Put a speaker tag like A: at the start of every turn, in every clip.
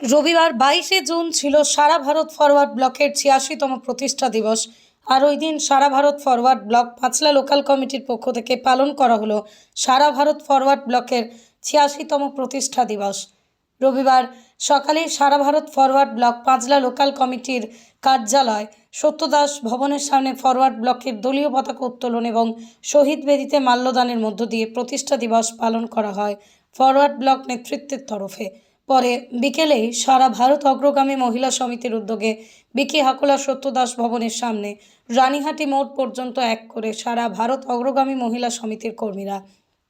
A: রবিবার বাইশে জুন ছিল সারা ভারত ফরওয়ার্ড ব্লকের ছিয়াশিতম প্রতিষ্ঠা দিবস। আর ওই দিন সারা Bharat forward bloc Panchla local কমিটির পক্ষ থেকে পালন করা হলো সারা ভারত ফরওয়ার্ড ব্লকের ছিয়াশিতম প্রতিষ্ঠা দিবস। রবিবার সকালে সারা Bharat forward bloc Panchla local কমিটির কার্যালয় সত্যদাস ভবনের সামনে ফরওয়ার্ড ব্লকের দলীয় পতাকা উত্তোলন এবং শহীদ বেদিতে মাল্যদানের মধ্য দিয়ে প্রতিষ্ঠা দিবস পালন করা হয় ফরওয়ার্ড ব্লক নেতৃত্বের তরফে। পরে বিকেলেই সারা ভারত অগ্রগামী মহিলা সমিতির উদ্যোগে বিকি হাকোলা সত্যদাস ভবনের সামনে রানীহাটি মোড় পর্যন্ত এক করে সারা ভারত অগ্রগামী মহিলা সমিতির কর্মীরা।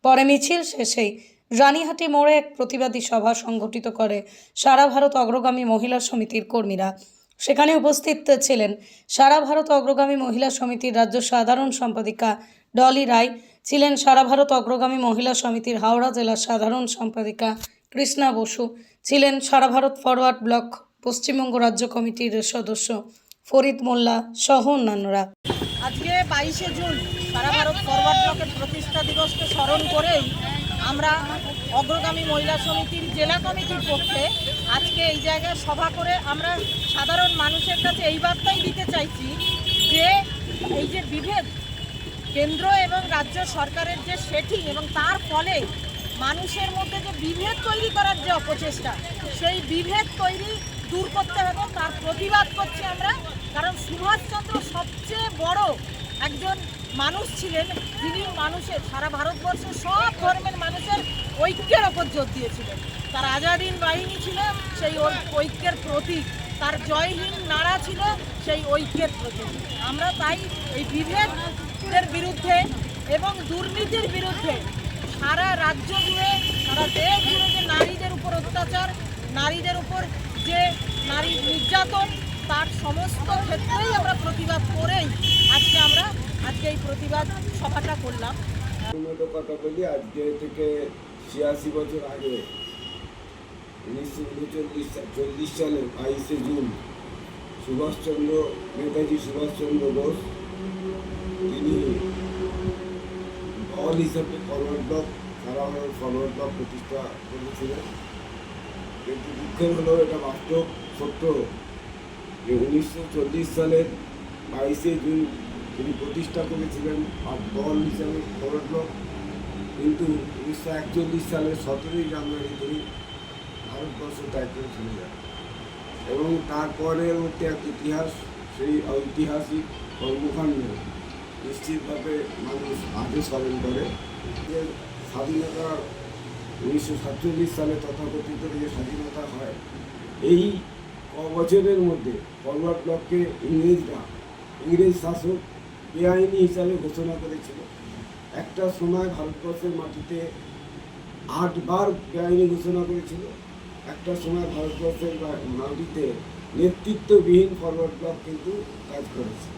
A: পরে মিছিল শেষেই রানীহাটি মোড়ে এক প্রতিবাদী সভা সংগঠিত করে সারা ভারত অগ্রগামী মহিলা সমিতির কর্মীরা। সেখানে উপস্থিত ছিলেন সারা ভারত অগ্রগামী মহিলা সমিতির রাজ্য সাধারণ সম্পাদিকা ডলি রায়, ছিলেন সারা ভারত অগ্রগামী মহিলা সমিতির হাওড়া জেলার সাধারণ সম্পাদিকা কৃষ্ণা বসু ছিলেন সারা ভারত ফরওয়ার্ড ব্লক পশ্চিমবঙ্গ রাজ্য কমিটির সদস্য ফরিদ মোল্লা সহ অন্যান্যরা।
B: আজকে বাইশে জুন সারা ভারত ফরওয়ার্ড ব্লকের প্রতিষ্ঠা দিবসকে স্মরণ করেই আমরা অগ্রগামী মহিলা সমিতির জেলা কমিটির পক্ষে আজকে এই জায়গায় সভা করে আমরা সাধারণ মানুষের কাছে এই বার্তাই দিতে চাইছি যে এই যে বিভেদ কেন্দ্র এবং রাজ্য সরকারের যে সেটিং এবং তার ফলে মানুষের মধ্যে যে বিভেদ তৈরি করার যে অপচেষ্টা, সেই বিভেদ তৈরি দূর করতে হবে। তার প্রতিবাদ করছি আমরা, কারণ সুভাষচন্দ্র সবচেয়ে বড় একজন মানুষ ছিলেন, যিনি মানুষের সারা ভারতবর্ষের সব ধর্মের মানুষের ঐক্যের ওপর জোর দিয়েছিলেন। তার আজাদিন বাহিনী ছিল, সেই ঐক্যের প্রতীক। তার জয়হীন নাড়া ছিল, সেই ঐক্যের প্রতীক। আমরা তাই এই বিভেদের বিরুদ্ধে এবং দুর্নীতির বিরুদ্ধে সারা রাজ্য জুড়ে, সারা দেশ জুড়ে যে নারীদের উপর অত্যাচার, নারীদের উপর যে নারী নির্যাতন, তার সমস্ত ক্ষেত্রেই আমরা প্রতিবাদ করেই আজকে আমরা, আজকে এই প্রতিবাদ সভাটা করলাম।
C: কথা বলি, আজকে থেকে ছিয়াশি বছর আগে, উনিশশো উনচল্লিশ চল্লিশ সালের বাইশে জুন, সুভাষচন্দ্র নেতাজি সুভাষচন্দ্র বোস, তিনি দল হিসাবে ফরওয়ার্ড ব্লক ব্লক প্রতিষ্ঠা করেছিলেন। কিন্তু দুঃখের হলো, এটা বাস্তব সত্য। যে উনিশশো চল্লিশ সালের বাইশে জুন তিনি প্রতিষ্ঠা করেছিলেন দল হিসাবে ফরওয়ার্ড কিন্তু উনিশশো একচল্লিশ সালের সতেরোই জানুয়ারি তিনি ভারতবর্ষ ত্যাগ করে চলে যান। এবং তারপরের মধ্যে এক ইতিহাস, সেই ঐতিহাসিক কর্মকাণ্ড নিশ্চিতভাবে মানুষ আজও স্মরণ করে যে স্বাধীনতা উনিশশো সাতচল্লিশ সালে তথাকথিত যে স্বাধীনতা হয়, এই ক বছরের মধ্যে ফরওয়ার্ড ব্লককে ইংরেজরা, ইংরেজ শাসক বেআইনি হিসাবে ঘোষণা করেছিল। একটা সময় ভারতবর্ষের মাটিতে আটবার বেআইনি ঘোষণা করেছিল। একটা সময় ভারতবর্ষের মাটিতে নেতৃত্ববিহীন ফরওয়ার্ড ব্লক কিন্তু কাজ করেছে।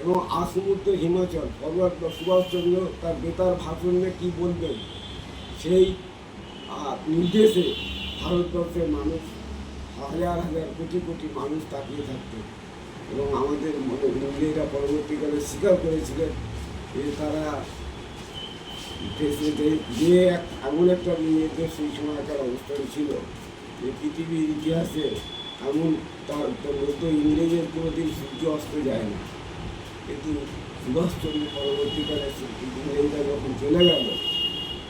C: এবং আসমুদ্র হিমাচল, ফরওয়ার্ড সুভাষচন্দ্র তার বেতার ভাষণে কি বলবেন? সেই নির্দেশে ভারতবর্ষের মানুষ হাজার হাজার কোটি কোটি মানুষ তাকিয়ে থাকতেন এবং আমাদের মনে ইংরেজরা পরবর্তীকালে স্বীকার করেছিলেন যে তারা দেশে যে- এক- এমন একটা মেয়েদের সেই সময়কার অবস্থান ছিল যে পৃথিবীর ইতিহাসে এমন তার মধ্যে ইংরেজের কোনোদিন সূর্য অস্ত যায় না। কিন্তু সুভাষচন্দ্র পরবর্তীকালে ইংরেজরা যখন চলে গেল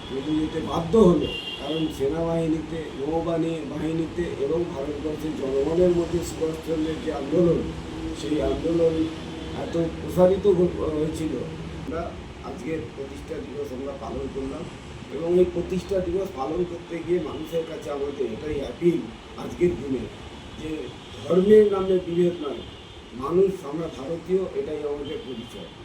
C: চলে যেতে বাধ্য হলো, কারণ সেনাবাহিনীতে, নৌবাহিনী, বাহিনীতে এবং ভারতবর্ষের জনগণের মধ্যে সুভাষচন্দ্রের যে আন্দোলন, সেই আন্দোলন এত প্রসারিত হয়েছিল। আমরা আজকের প্রতিষ্ঠা দিবস আমরা পালন করলাম এবং এই প্রতিষ্ঠা দিবস পালন করতে গিয়ে মানুষের কাছে আমাদের এটাই অ্যাপিল আজকের দিনে যে ধর্মের নামে বিভেদ নয় মানুষ আমরা ভারতীয় এটাই আমাদের পরিচয়।